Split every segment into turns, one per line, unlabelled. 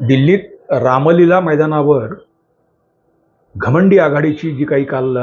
दिल्लीत रामलीला मैदानावर घमंडी आघाडीची जी काही काल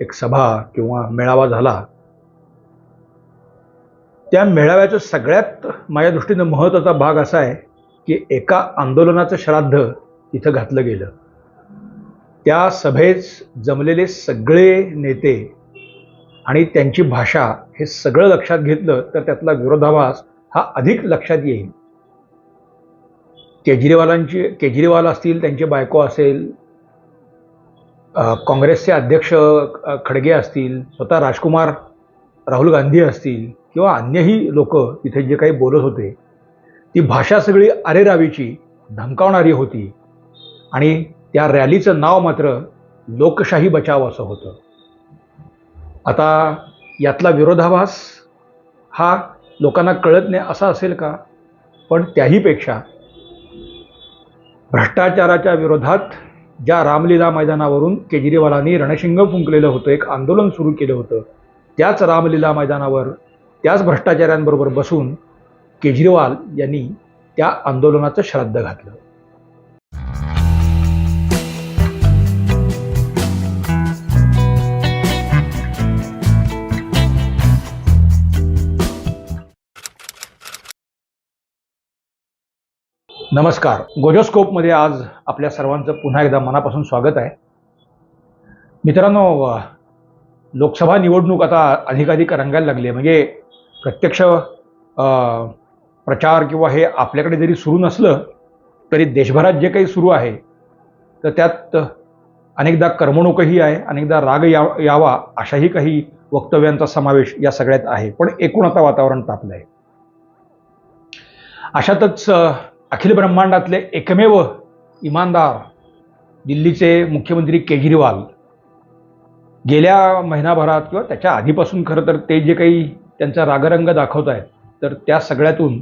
एक सभा किंवा मेळावा झाला त्या मेळाव्याचा सगळ्यात माझ्या दृष्टीनं महत्त्वाचा भाग असा आहे की एका आंदोलनाचं श्राद्ध तिथं घातलं गेलं. त्या सभेत जमलेले सगळे नेते आणि त्यांची भाषा हे सगळं लक्षात घेतलं तर त्यातला विरोधाभास हा अधिक लक्षात येईल. केजरीवालांची केजरीवाल असतील त्यांची बायको असेल काँग्रेसचे अध्यक्ष खडगे असतील स्वतः राजकुमार राहुल गांधी असतील किंवा अन्यही लोक तिथे जे काही बोलत होते ती भाषा सगळी अरेरावीची धमकावणारी होती. आणि त्या रॅलीचं नाव मात्र लोकशाही बचाव असं होतं. आता यातला विरोधाभास हा लोकांना कळत नाही असा असेल का? पण त्याहीपेक्षा भ्रष्टाचाराच्या विरोधात ज्या रामलीला मैदानावरून केजरीवालांनी रणशिंग फुंकलेलं होतं एक आंदोलन सुरू केलं होतं त्याच रामलीला मैदानावर त्याच भ्रष्टाचाऱ्यांबरोबर बसून केजरीवाल यांनी त्या आंदोलनाचं श्राद्ध घातलं. नमस्कार. गोजोस्कोपमध्ये आज आपल्या सर्वांचं पुन्हा एकदा मनापासून स्वागत आहे. मित्रांनो लोकसभा निवडणूक आता अधिकाधिक रंगायला लागली आहे. म्हणजे प्रत्यक्ष प्रचार किंवा हे आपल्याकडे जरी सुरू नसलं तरी देशभरात जे काही सुरू आहे तर त्यात अनेकदा करमणूकही आहे अनेकदा राग या यावा अशाही काही वक्तव्यांचा समावेश या सगळ्यात आहे. पण एकूण आता वातावरण तापलं आहे अशातच अखिल ब्रह्मांडातले एकमेव इमानदार दिल्लीचे मुख्यमंत्री केजरीवाल. गेल्या महिनाभरात किंवा त्याच्या आधीपासून खरं तर ते जे काही त्यांचा रागरंग दाखवत आहेत तर त्या सगळ्यातून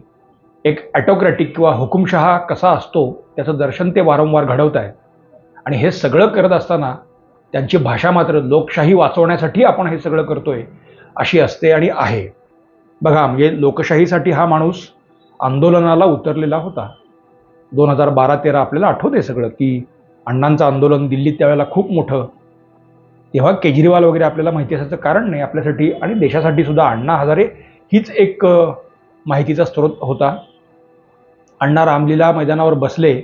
एक ॲटोक्रॅटिक किंवा हुकुमशहा कसा असतो त्याचं दर्शन ते वारंवार घडवत आहेत. आणि हे सगळं करत असताना त्यांची भाषा मात्र लोकशाही वाचवण्यासाठी आपण हे सगळं करतोय अशी असते आणि आहे. बघा म्हणजे लोकशाहीसाठी हा माणूस आंदोलनाला उतरलेला होता. दोन हजार बारा तेरा आपल्याला आठवते सगळं की अण्णांचं आंदोलन दिल्लीत त्यावेळेला खूप मोठं. तेव्हा केजरीवाल वगैरे आपल्याला माहिती असायचं कारण नाही आपल्यासाठी आणि देशासाठी सुद्धा अण्णा हजारे हीच एक माहितीचा स्रोत होता. अण्णा रामलीला मैदानावर बसले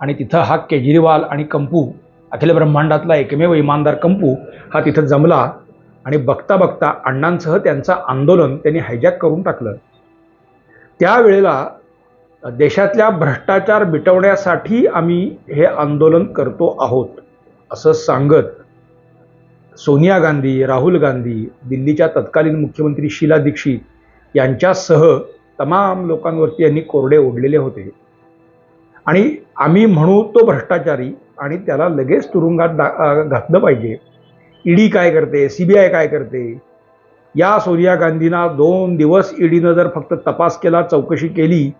आणि तिथं हा केजरीवाल आणि कंपू अखिल ब्रह्मांडातला एकमेव इमानदार कंपू हा तिथं जमला आणि बघता बघता अण्णांसह त्यांचं आंदोलन त्यांनी हायजॅक करून टाकलं. त्यावेळेला देशातल्या भ्रष्टाचार मिटवण्यासाठी आम्ही हे आंदोलन करतो आहोत असं सांगत सोनिया गांधी राहुल गांधी दिल्लीच्या तत्कालीन मुख्यमंत्री शीला दीक्षित यांच्यासह तमाम लोकांवरती यांनी कोरडे ओढलेले होते. आणि आम्ही म्हणू तो भ्रष्टाचारी आणि त्याला लगेच तुरुंगात घातलं पाहिजे. ईडी काय करते? सी बी आय काय करते? या सोनिया गांधींना दोन दिवस ईडीनं जर फक्त तपास केला चौकशी केली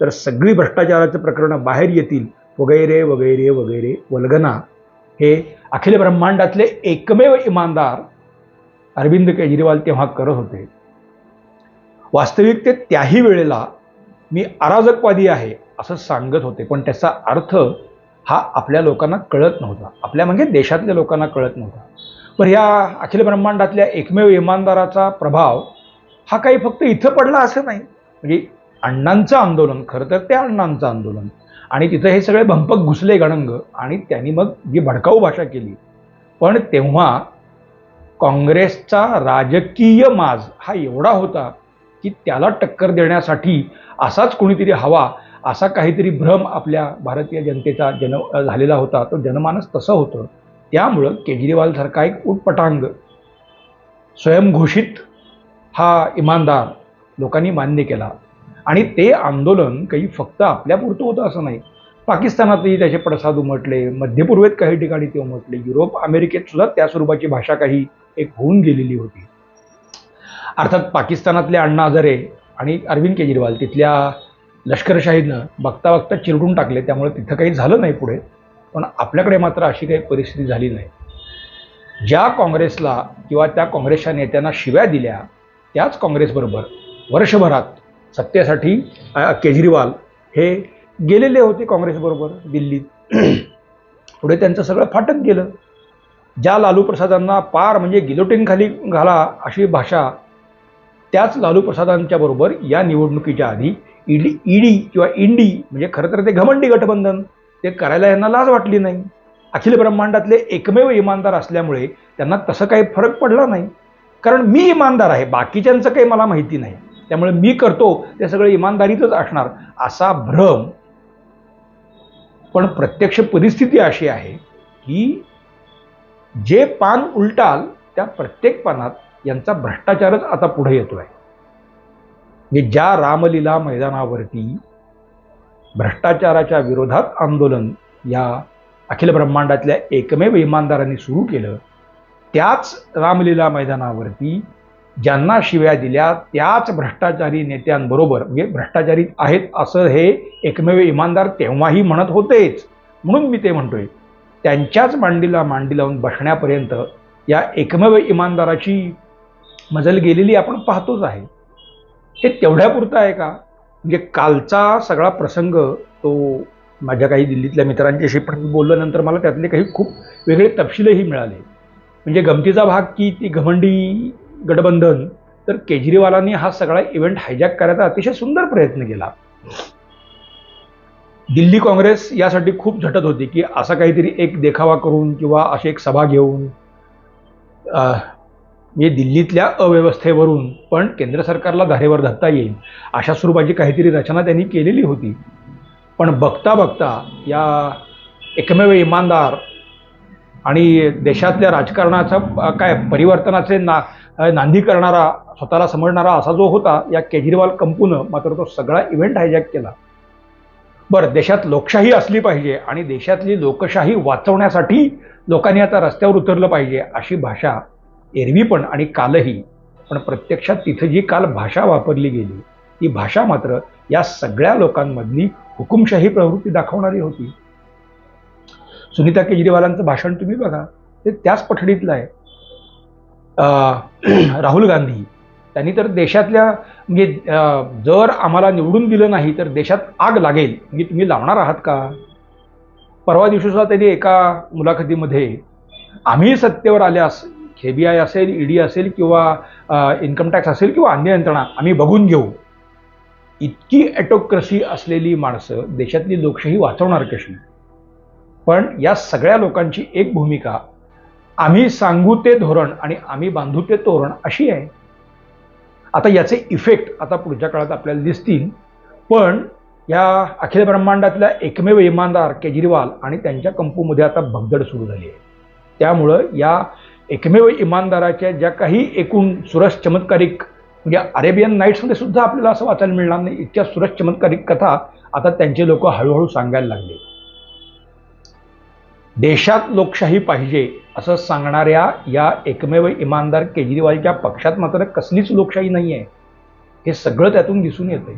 तर सगळी भ्रष्टाचाराचं प्रकरणं बाहेर येतील. वगैरे वगैरे वगैरे वल्गना. हे अखिल ब्रह्मांडातले एकमेव इमानदार अरविंद केजरीवाल तेव्हा करत होते. वास्तविकतेत त्याही वेळेला मी अराजकवादी आहे असं सांगत होते. पण त्याचा अर्थ हा आपल्या लोकांना कळत नव्हता. आपल्या म्हणजे देशातल्या लोकांना कळत नव्हता. पण ह्या अखिल ब्रह्मांडातल्या एकमेव इमानदाराचा प्रभाव हा काही फक्त इथं पडला असं नाही. म्हणजे अण्णांचं आंदोलन खरं तर त्या अण्णांचं आंदोलन. आणि तिथं हे सगळे भंपक घुसले गणंग आणि त्यांनी मग जी भडकाऊ भाषा केली. पण तेव्हा काँग्रेसचा राजकीय माज हा एवढा होता की त्याला टक्कर देण्यासाठी असाच कोणीतरी हवा असा काहीतरी भ्रम आपल्या भारतीय जनतेचा जन झालेला होता तो जनमानस तसं होतं. त्यामुळं केजरीवालसारखा एक उटपटांग स्वयंघोषित हा इमानदार लोकांनी मान्य केला. आणि ते आंदोलन काही फक्त आपल्यापुरतं होतं असं नाही. पाकिस्तानातही त्याचे पडसाद उमटले मध्यपूर्वेत काही ठिकाणी ते उमटले युरोप अमेरिकेत सुद्धा त्या स्वरूपाची भाषा काही एक होऊन गेलेली होती. अर्थात पाकिस्तानातले अण्णा हजारे आणि अरविंद केजरीवाल तिथल्या लष्करशाहीनं बघता बघता चिरडून टाकले त्यामुळे तिथं काही झालं नाही पुढे. पण आपल्याकडे मात्र अशी काही परिस्थिती झाली नाही. ज्या काँग्रेसला किंवा त्या काँग्रेसच्या नेत्यांना शिव्या दिल्या त्याच काँग्रेसबरोबर वर्षभरात सत्तेसाठी केजरीवाल हे गेलेले होते काँग्रेसबरोबर दिल्लीत. पुढे त्यांचं सगळं फाटक गेलं. ज्या लालू प्रसादांना पार म्हणजे गिलोटीनखाली घाला अशी भाषा त्याच लालू प्रसादांच्या बरोबर या निवडणुकीच्या आधी ईडी ईडी किंवा इंडी म्हणजे खरं तर ते घमंडी गठबंधन ते करायला यांना लाज वाटली नाही. अखिल ब्रह्मांडातले एकमेव इमानदार असल्यामुळे त्यांना तसं काही फरक पडला नाही. कारण मी इमानदार आहे बाकीच्यांचं काही मला माहिती नाही. त्यामुळे मी करतो ते सगळं इमानदारीतच असणार असा भ्रम. पण प्रत्यक्ष परिस्थिती अशी आहे की जे पान उलटाल त्या प्रत्येक पानात यांचा भ्रष्टाचारच आता पुढे येतोय. म्हणजे ज्या रामलीला मैदानावरती भ्रष्टाचाराच्या विरोधात आंदोलन या अखिल ब्रह्मांडातल्या एकमेव इमानदारांनी सुरू केलं त्याच रामलीला मैदानावरती ज्यांना शिव्या दिल्या त्याच भ्रष्टाचारी नेत्यांबरोबर म्हणजे भ्रष्टाचारी आहेत असं हे एकमेव इमानदार तेव्हाही म्हणत होतेच. म्हणून मी ते म्हणतोय त्यांच्याच मांडीला मांडी लावून बसण्यापर्यंत या एकमेव इमानदाराची मजल गेलेली आपण पाहतोच आहे. हे तेवढ्यापुरतं आहे का? म्हणजे कालचा सगळा प्रसंग तो माझ्या काही दिल्लीतल्या मित्रांच्याशी पण बोलल्यानंतर मला त्यातले काही खूप वेगळे तपशीलही मिळाले. म्हणजे गमतीचा भाग की ती घमंडी गठबंधन तर केजरीवालांनी हा सगळा इव्हेंट हायजॅक करायचा अतिशय सुंदर प्रयत्न केला. दिल्ली काँग्रेस यासाठी खूप झटत होती की असा काहीतरी एक देखावा करून किंवा अशी एक सभा घेऊन म्हणजे दिल्लीतल्या अव्यवस्थेवरून पण केंद्र सरकारला धारेवर धरता येईल अशा स्वरूपाची काहीतरी रचना त्यांनी केलेली होती. पण बघता बघता या एकमेव इमानदार आणि देशातल्या राजकारणाचा काय परिवर्तनाचे ना नांदी करणारा स्वतःला समजणारा असा जो होता या केजरीवाल कंपूनं मात्र तो सगळा इव्हेंट हायजॅक केला. बरं देशात लोकशाही असली पाहिजे आणि देशातली लोकशाही वाचवण्यासाठी लोकांनी आता रस्त्यावर उतरलं पाहिजे अशी भाषा एरवी पण आणि कालही. पण प्रत्यक्षात तिथं जी काल भाषा वापरली गेली ती भाषा मात्र या सगळ्या लोकांमधली हुकुमशाही प्रवृत्ती दाखवणारी होती. सुनीता केजरीवालांचं भाषण तुम्ही बघा ते त्याच पठडीतलं आहे. राहुल गांधी. त्यांनी तर देशातल्या म्हणजे जर आम्हाला निवडून दिलं नाही तर देशात आग लागेल. म्हणजे तुम्ही लावणार आहात का? परवा दिवशी सुद्धा त्यांनी एका मुलाखतीमध्ये आम्ही सत्तेवर आल्यास केबीआय असेल ईडी असेल किंवा इन्कम टॅक्स असेल किंवा अन्य यंत्रणा आम्ही बघून घेऊ. इतकी ॲटोक्रसी असलेली माणसं देशातली लोकशाही वाचवणार कशी? पण या सगळ्या लोकांची एक भूमिका आम्ही सांगू ते धोरण आणि आम्ही बांधू ते तोरण अशी आहे. आता याचे इफेक्ट आता पुढच्या काळात आपल्याला दिसतील. पण या अखिल ब्रह्मांडातल्या एकमेव इमानदार केजरीवाल आणि त्यांच्या कंपूमध्ये आता भगदड सुरू झाली आहे. त्यामुळं या एकमेव इमानदाराच्या ज्या काही एकूण सुरस चमत्कारिक म्हणजे अरेबियन नाईट्समध्ये सुद्धा आपल्याला असं वाचायला मिळणार नाही इतक्या सुरस चमत्कारिक कथा आता त्यांचे लोक हळूहळू सांगायला लागले. देशात लोकशाही पाहिजे असं सांगणाऱ्या या एकमेव इमानदार केजरीवालच्या पक्षात मात्र कसलीच लोकशाही नाही आहे हे सगळं त्यातून दिसून येतंय.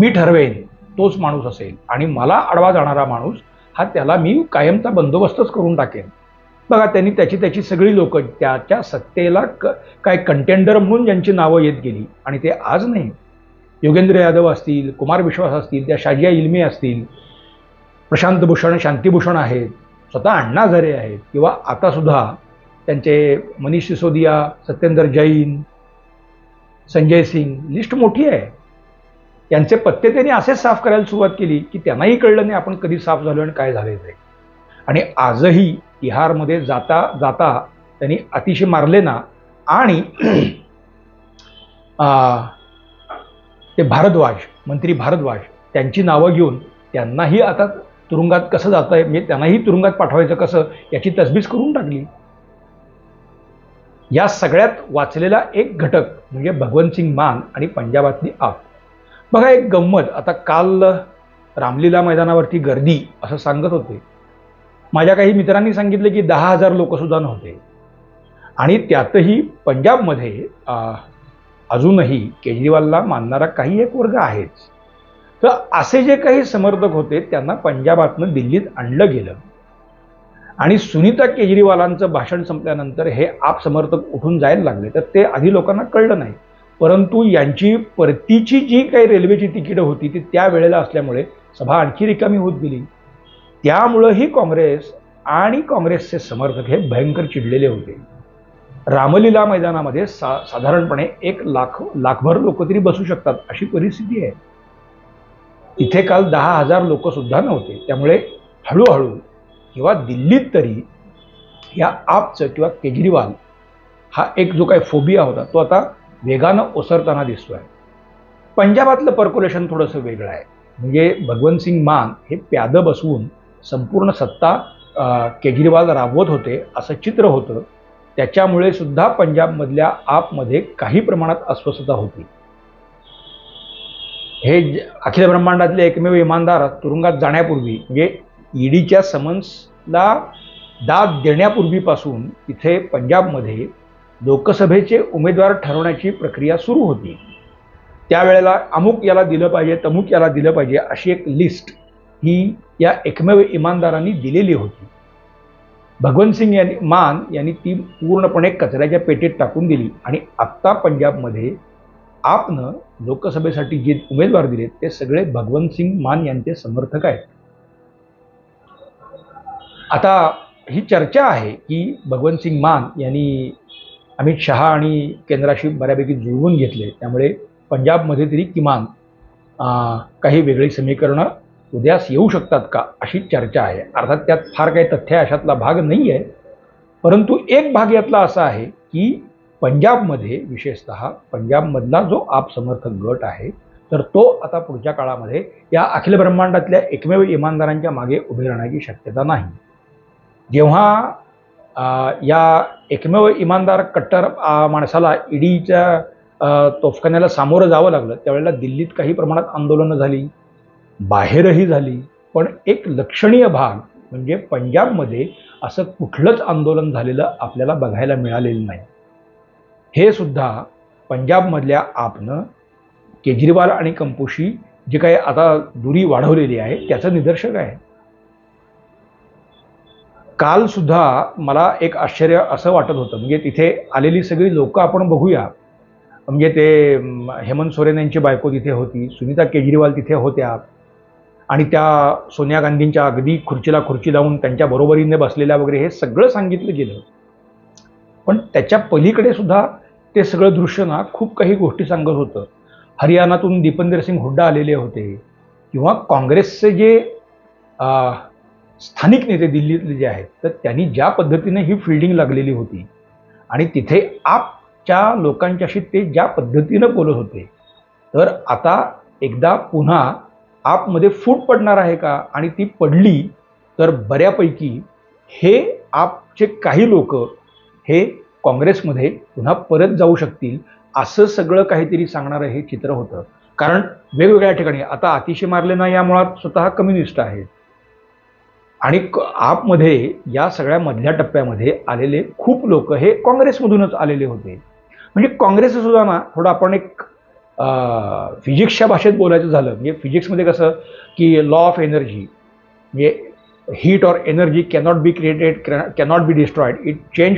मी ठरवेन तोच माणूस असेल आणि मला आडवा जाणारा माणूस हा त्याला मी कायमचा बंदोबस्तच करून टाकेन. बघा त्यांनी त्याची त्याची सगळी लोक त्याच्या सत्तेला क काय कंटेंडर म्हणून ज्यांची नावं येत गेली आणि ते आज नाही. योगेंद्र यादव असतील कुमार विश्वास असतील त्या शाजिया इल्मी असतील प्रशांत भूषण शांतीभूषण आहेत स्वतः अण्णा झरे आहेत किंवा आतासुद्धा त्यांचे मनीष सिसोदिया सत्येंद्र जैन संजय सिंग लिस्ट मोठी आहे. यांचे पत्ते त्यांनी असेच साफ करायला सुरुवात केली की त्यांनाही कळलं नाही आपण कधी साफ झालो आणि काय झाले ते. आणि आजही तिहारमध्ये जाता जाता त्यांनी अतिशय मारले ना आणि ते भारद्वाज मंत्री भारद्वाज त्यांची नावं घेऊन त्यांनाही आता तुरुंगात कसं जातं आहे म्हणजे त्यांनाही तुरुंगात पाठवायचं कसं? याची तसबीज करून टाकली. या सगळ्यात वाचलेला एक घटक म्हणजे भगवंतसिंग मान आणि पंजाबातली आप. बघा एक गंमत. आता काल रामलीला मैदानावरती गर्दी असं सांगत होते. माझ्या काही मित्रांनी सांगितलं की दहा हजार लोकसुद्धा नव्हते आणि त्यातही पंजाबमध्ये अजूनही केजरीवालला मानणारा काही एक वर्ग आहेच. तर असे जे काही समर्थक होते त्यांना पंजाबातनं दिल्लीत आणलं गेलं. आणि सुनीता केजरीवालांचं भाषण संपल्यानंतर हे आप समर्थक उठून जायला लागले. तर ते आधी लोकांना कळलं नाही. परंतु यांची परतीची जी काही रेल्वेची तिकीटं होती ती त्या वेळेला असल्यामुळे सभा आणखी रिकामी होत गेली. त्यामुळंही काँग्रेस आणि काँग्रेसचे समर्थक हे भयंकर चिडलेले होते. रामलीला मैदानामध्ये सा साधारणपणे एक लाख लाखभर लोक तरी बसू शकतात अशी परिस्थिती आहे. इथे काल दहा हजार लोकसुद्धा नव्हते. त्यामुळे हळूहळू किंवा दिल्लीत तरी या आपचं किंवा केजरीवाल हा एक जो काही फोबिया होता तो आता वेगानं ओसरताना दिसतोय. पंजाबातलं पर्क्युलेशन थोडंसं वेगळं आहे. म्हणजे भगवंत सिंग मान हे प्यादं बसवून संपूर्ण सत्ता केजरीवाल राबवत होते असं चित्र होतं. त्याच्यामुळे सुद्धा पंजाबमधल्या आपमध्ये काही प्रमाणात अस्वस्थता होती. हे ज- अखिल ब्रह्मांडातले एकमेव इमानदार तुरुंगात जाण्यापूर्वी म्हणजे ईडीच्या समन्सला दाद देण्यापूर्वीपासून इथे पंजाबमध्ये लोकसभेचे उमेदवार ठरवण्याची प्रक्रिया सुरू होती. त्यावेळेला अमुक याला दिलं पाहिजे तमुक याला दिलं पाहिजे अशी एक लिस्ट ही या एकमेव इमानदारांनी दिलेली होती. भगवंतसिंग यांनी मान यांनी ती पूर्णपणे कचऱ्याच्या पेटीत टाकून दिली आणि आत्ता पंजाबमध्ये आपनं लोकसभेसाठी जे उमेदवार दिलेत ते सगळे भगवंतसिंग मान यांचे समर्थक आहेत. आता ही चर्चा आहे की भगवंतसिंग मान यांनी अमित शहा आणि केंद्राशी बऱ्यापैकी जुळवून घेतले. त्यामुळे पंजाबमध्ये तरी किमान काही वेगळी समीकरणं उद्यास येऊ शकतात का अशी चर्चा आहे. अर्थात त्यात फार काही तथ्य अशातला भाग नाही आहे परंतु एक भाग यातला असा आहे की पंजाबमध्ये विशेषत पंजाबमधला जो आप समर्थक गट आहे तर तो आता पुढच्या काळामध्ये या अखिल ब्रह्मांडातल्या एकमेव इमानदारांच्या मागे उभे राहण्याची शक्यता नाही. जेव्हा या एकमेव इमानदार कट्टर माणसाला ईडीच्या तोफखान्याला सामोरं जावं लागलं त्यावेळेला दिल्लीत काही प्रमाणात आंदोलनं झाली बाहेरही झाली पण एक लक्षणीय भाग म्हणजे पंजाबमध्ये असं कुठलंच आंदोलन झालेलं आपल्याला बघायला मिळालेलं नाही. हे सुद्धा पंजाबमधल्या आपनं केजरीवाल आणि कंपोशी जी काही आता दुरी वाढवलेली आहे त्याचं निदर्शक आहे. काल सुद्धा मला एक आश्चर्य असं वाटत होतं. म्हणजे तिथे आलेली सगळी लोकं आपण बघूया. म्हणजे ते हेमंत सोरेन यांची बायको तिथे होती सुनीता केजरीवाल तिथे होत्या. आणि त्या सोनिया गांधींच्या अगदी खुर्चीला खुर्ची लावून त्यांच्या बरोबरीने बसलेल्या वगैरे हे सगळं सांगितलं गेलं. पण त्याच्या पलीकडे सुद्धा ते सगळं दृश्य ना खूप काही गोष्टी सांगत होतं. हरियाणातून दीपेंदर सिंग हुड्डा आलेले होते. किंवा काँग्रेसचे जे स्थानिक नेते दिल्लीतले जे आहेत तर त्यांनी ज्या पद्धतीने ही फिल्डिंग लागलेली होती आणि तिथे आपच्या लोकांच्याशी ते ज्या पद्धतीनं बोलत होते तर आता एकदा पुन्हा आपमध्ये फूट पडणार आहे का? आणि ती पडली तर बऱ्यापैकी हे आपचे काही लोक हे काँग्रेसमध्ये पुन्हा परत जाऊ शकतील असं सगळं काहीतरी सांगणारं हे चित्र होतं. कारण वेगवेगळ्या ठिकाणी आता अतिशय मारलेना या मुळात स्वतः कम्युनिस्ट आहेत आणि क- आपमध्ये या सगळ्या मधल्या टप्प्यामध्ये आलेले खूप लोक हे काँग्रेसमधूनच आलेले होते. म्हणजे काँग्रेस सुद्धा ना थोडं आपण एक फिजिक्सच्या भाषेत बोलायचं झालं म्हणजे फिजिक्समध्ये कसं की लॉ ऑफ एनर्जी म्हणजे heat or energy cannot be created cannot be destroyed it change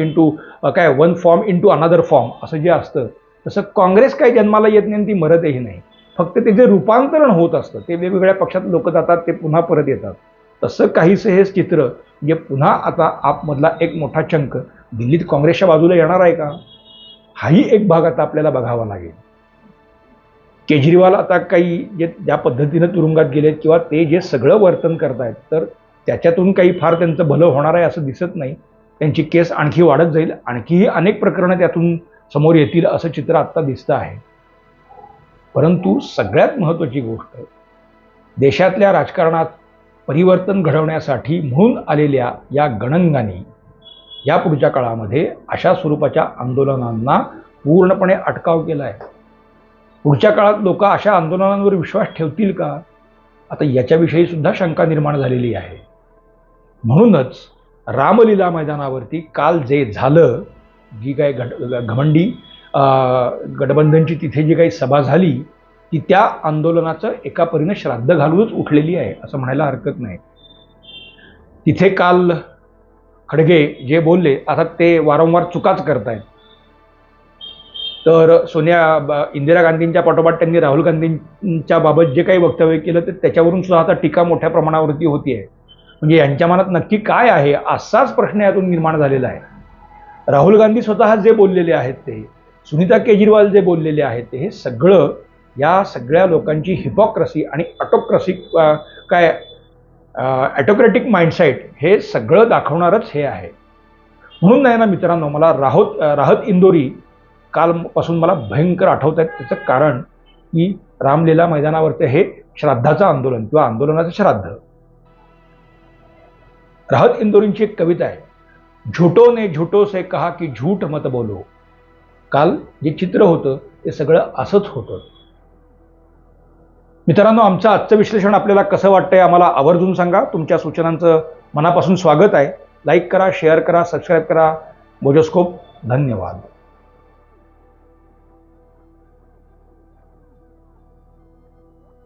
into काय one form into another form असं जे असतं. तसं काँग्रेस काही जन्माला येत नाही आणि ती मरतही नाही. फक्त ते जे रूपांतरण होत असतं ते वेगवेगळ्या पक्षात लोक जातात ते पुन्हा परत येतात. तसं काहीसं हे चित्र जे पुन्हा आता आपमधला एक मोठा चंक दिल्लीत काँग्रेसच्या बाजूला येणार आहे का? हाही एक भाग आता आपल्याला बघावा लागेल. केजरीवाल आता काही जे ज्या पद्धतीनं तुरुंगात गेलेत किंवा ते जे सगळं वर्तन करतायत तर त्याच्यातून काही फार त्यांचं भलं होणार आहे असं दिसत नाही. त्यांची केस आणखी वाढत जाईल. आणखीही अनेक प्रकरणं त्यातून समोर येतील असं चित्र आत्ता दिसतं आहे. परंतु सगळ्यात महत्त्वाची गोष्ट देशातल्या राजकारणात परिवर्तन घडवण्यासाठी म्हणून आलेल्या या गणंगाने या पुढच्या काळामध्ये अशा स्वरूपाच्या आंदोलनांना पूर्णपणे अटकाव केला आहे. पुढच्या काळात लोक अशा आंदोलनांवर विश्वास ठेवतील का? आता याच्याविषयी सुद्धा शंका निर्माण झालेली आहे. म्हणूनच रामलीला मैदानावरती काल जे झालं जी काही घट घमंडी गठबंधनची तिथे जी काही सभा झाली ती त्या आंदोलनाचं एकापरीने श्राद्ध घालूनच उठलेली आहे असं म्हणायला हरकत नाही. तिथे काल खडगे जे बोलले आता ते वारंवार चुकाच करतायत. तर सोनिया ब- इंदिरा गांधींच्या पाठोपाठ त्यांनी राहुल गांधींच्या बाबत जे काही वक्तव्य केलं ते त्याच्यावरून सुद्धा आता टीका मोठ्या प्रमाणावरती होती आहे म्हणजे यांच्या मनात नक्की काय आहे असाच प्रश्न यातून निर्माण झालेला आहे. राहुल गांधी स्वतः जे बोललेले आहेत ते सुनीता केजरीवाल जे बोललेले आहेत ते हे सगळं या सगळ्या लोकांची हिपॉक्रसी आणि ऑटोक्रसी काय ॲटोक्रेटिक माइंडसेट हे सगळं दाखवणारच हे आहे. म्हणून नाही ना मित्रांनो मला राहोत राहत इंदोरी कालपासून मला भयंकर आठवत आहेत. त्याचं कारण की रामलीला मैदानावरचं हे श्राद्धाचं आंदोलन किंवा आंदोलनाचं श्राद्ध. राहत इंदोरींची एक कविता आहे. झुटो ने झुटो से कहा की झूठ मत बोलो. काल जे चित्र होतं ते सगळं असंच होतं. मित्रांनो आमचं आजचं विश्लेषण आपल्याला कसं वाटतंय आम्हाला आवर्जून सांगा. तुमच्या सूचनांचं मनापासून स्वागत आहे. लाईक करा शेअर करा सबस्क्राईब करा. मोजोस्कोप धन्यवाद.